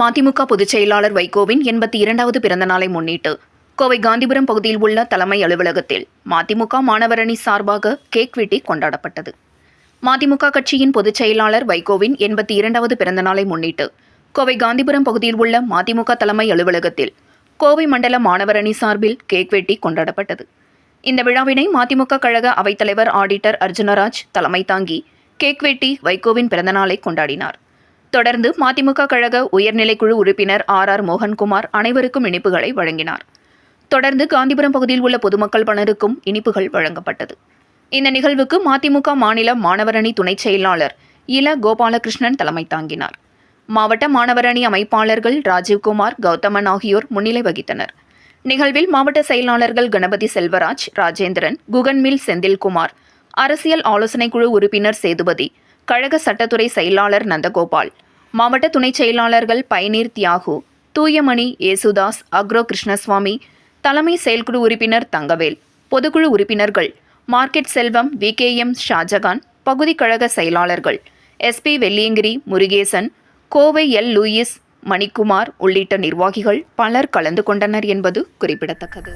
மதிமுக பொதுச் செயலாளர் வைகோவின் எண்பத்தி இரண்டாவது பிறந்த நாளை முன்னிட்டு கோவை காந்திபுரம் பகுதியில் உள்ள தலைமை அலுவலகத்தில் மதிமுக மாணவரணி சார்பாக கேக் வெட்டி கொண்டாடப்பட்டது. மதிமுக கட்சியின் பொதுச் செயலாளர் வைகோவின் எண்பத்தி இரண்டாவது பிறந்தநாளை முன்னிட்டு கோவை காந்திபுரம் பகுதியில் உள்ள மதிமுக தலைமை அலுவலகத்தில் கோவை மண்டல மாணவரணி சார்பில் கேக் வெட்டி கொண்டாடப்பட்டது. இந்த விழாவினை மதிமுக கழக அவைத்தலைவர் ஆடிட்டர் அர்ஜுனராஜ் தலைமை தாங்கி கேக் வெட்டி வைகோவின் பிறந்தநாளை கொண்டாடினார். தொடர்ந்து மதிமுக கழக உயர்நிலைக்குழு உறுப்பினர் ஆர் ஆர் மோகன்குமார் அனைவருக்கும் இனிப்புகளை வழங்கினார். தொடர்ந்து காந்திபுரம் பகுதியில் உள்ள பொதுமக்கள் பலருக்கும் இனிப்புகள் வழங்கப்பட்டது. இந்த நிகழ்வுக்கு மதிமுக மாநில மாணவரணி துணைச் செயலாளர் இல கோபாலகிருஷ்ணன் தலைமை தாங்கினார். மாவட்ட மாணவரணி அமைப்பாளர்கள் ராஜீவ்குமார் கௌதமன் ஆகியோர் முன்னிலை வகித்தனர். நிகழ்வில் மாவட்ட செயலாளர்கள் கணபதி செல்வராஜ் ராஜேந்திரன் குகன்மில் செந்தில்குமார் அரசியல் ஆலோசனைக்குழு உறுப்பினர் சேதுபதி கழக சட்டத்துறை செயலாளர் நந்தகோபால் மாவட்ட துணைச் செயலாளர்கள் பயனீர் தியாகு தூயமணி ஏசுதாஸ் அக்ரோ கிருஷ்ணசுவாமி தலைமை செயல்குழு உறுப்பினர் தங்கவேல் பொதுக்குழு உறுப்பினர்கள் market Selvam V K M Shahjahan பகுதி கழக செயலாளர்கள் SP Velliangiri Murugesan Kovai L Louis Manikumar உள்ளிட்ட நிர்வாகிகள் பலர் கலந்து கொண்டனர் என்பது குறிப்பிடத்தக்கது.